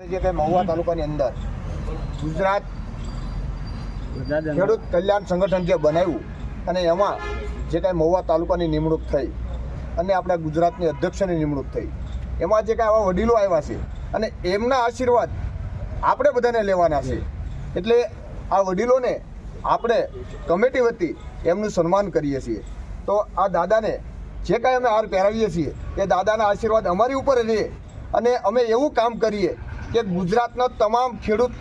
જે કંઈ મહુવા તાલુકાની અંદર ગુજરાત ખેડૂત કલ્યાણ સંગઠન જે બનાવ્યું અને એમાં જે કાંઈ મહુવા તાલુકાની નિમણૂક થઈ અને આપણા ગુજરાતની અધ્યક્ષની નિમણૂક થઈ એમાં જે કાંઈ આવા વડીલો આવ્યા છે અને એમના આશીર્વાદ આપણે બધાને લેવાના છે. એટલે આ વડીલોને આપણે કમિટી વતી એમનું સન્માન કરીએ છીએ. તો આ દાદાને જે કાંઈ અમે હાર પહેરાવીએ છીએ એ દાદાના આશીર્વાદ અમારી ઉપર રહે અને અમે એવું કામ કરીએ કે ગુજરાતનો તમામ ખેડૂત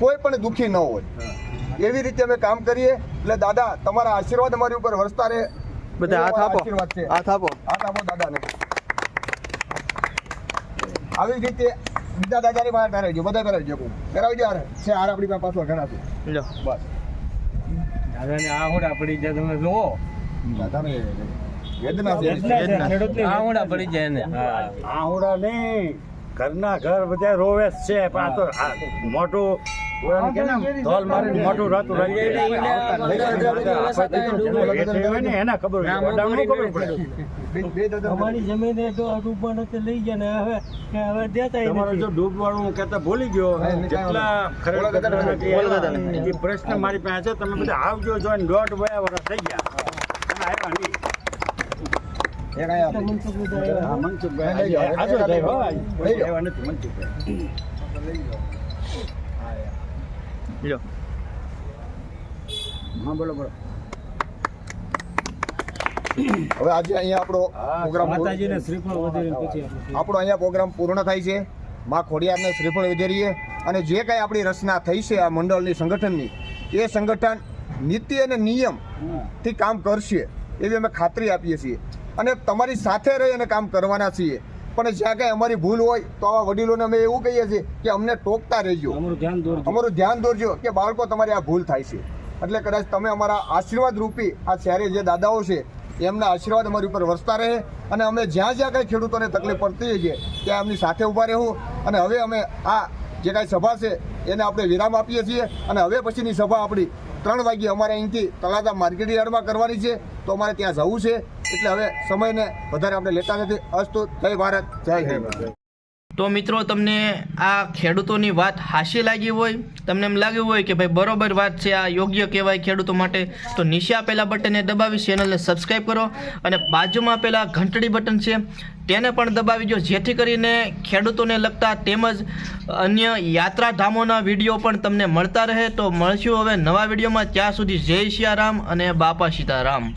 કોઈ પણ દુઃખી ન હોય. એવી રીતે અમે કામ કરીએ. એટલે દાદા તમારા આશીર્વાદ અમારી ઉપર વરસતા રહે. બધા હાથ આપો. હાથ આપો. હાથ આપો દાદાને. આવી જ રીતે બીજા દાદાની પાસે પહેરાવજો બધા પહેરાવજો કરાવી યાર. છે હાર આપણી પાસે પાછળ ઘણા છે. લો. બસ. દાદાને આહોડા આપણી જે તમે જુઓ. દાદાને વેદના છે. વેદના. આહોડા પડી જાય ને આહુડા નહીં. ઘરના ઘર બધા રોવે જ છે પણ આ તો આ મોટું ઓલાને કે ને ધોલ મારીને મોટું રાતું રાખી ને એના ખબર ખબર પડે. અમારી જમીન તો અડુબણ તે લઈ ગયા ને હવે હવે દેતા તમારો જો ડૂબવાળું હું કહેતા ભૂલી ગયો જેટલા ખરેખર પ્રશ્ન મારી પાસે છે તમે બધા આવજો જો ને દોઢ બે વર્ષ થઈ ગયા. આવ્યા નહીં. હવે આજે અહીંયા આપણો પ્રોગ્રામ આપણો અહીંયા પ્રોગ્રામ પૂર્ણ થાય છે માં ખોડિયારને શ્રીફળ વિધેરીએ અને જે કાંઈ આપણી રચના થઈ છે આ મંડળની સંગઠનની એ સંગઠન નીતિ અને નિયમથી કામ કરશે એવી અમે ખાતરી આપીએ છીએ અને તમારી સાથે રહી અને કામ કરવાના છીએ. પણ જ્યાં કાંઈ અમારી ભૂલ હોય તો આવા વડીલોને અમે એવું કહીએ છીએ કે અમને ટોકતા રહેજો. અમારું ધ્યાન દોરજો. અમારું ધ્યાન દોરજો કે બાળકો તમારી આ ભૂલ થાય છે. એટલે કદાચ તમે અમારા આશીર્વાદ રૂપી આ શહેરે જે દાદાઓ છે એમના આશીર્વાદ અમારી ઉપર વરસતા રહે અને અમે જ્યાં જ્યાં કાંઈ ખેડૂતોને તકલીફ પડતી હોઈએ ત્યાં એમની સાથે ઊભા રહેવું અને હવે અમે આ જે કાંઈ સભા છે એને આપણે વિરામ આપીએ છીએ અને હવે પછીની સભા આપણી ત્રણ વાગ્યે અમારે અહીંથી તલાતા માર્કેટ યાર્ડમાં કરવાની છે. તો અમારે ત્યાં જવું છે. એટલે હવે સમયને વધારે આપણે લેતા નથી. અસ્તુ, જય ભારત, જય હિન્દ. તો મિત્રો, તમને આ ખેડૂતોની વાત હાસી લાગી હોય, તમને એમ લાગ્યું હોય કે ભાઈ બરોબર વાત છે, આ યોગ્ય કહેવાય ખેડૂતો માટે, તો નીચે આપેલા બટનને દબાવી ચેનલને સબસ્ક્રાઈબ કરો અને બાજુમાં આપેલા ઘંટડી બટન છે, તેને પણ દબાવી દો, જેથી કરીને ખેડૂતોને લગતા તેમજ અન્ય યાત્રાધામોના વીડિયો પણ તમને મળતા રહે. તો મળશું હવે નવા વિડીયોમાં. ત્યાં સુધી જય સિયારામ અને બાપા સીતારામ.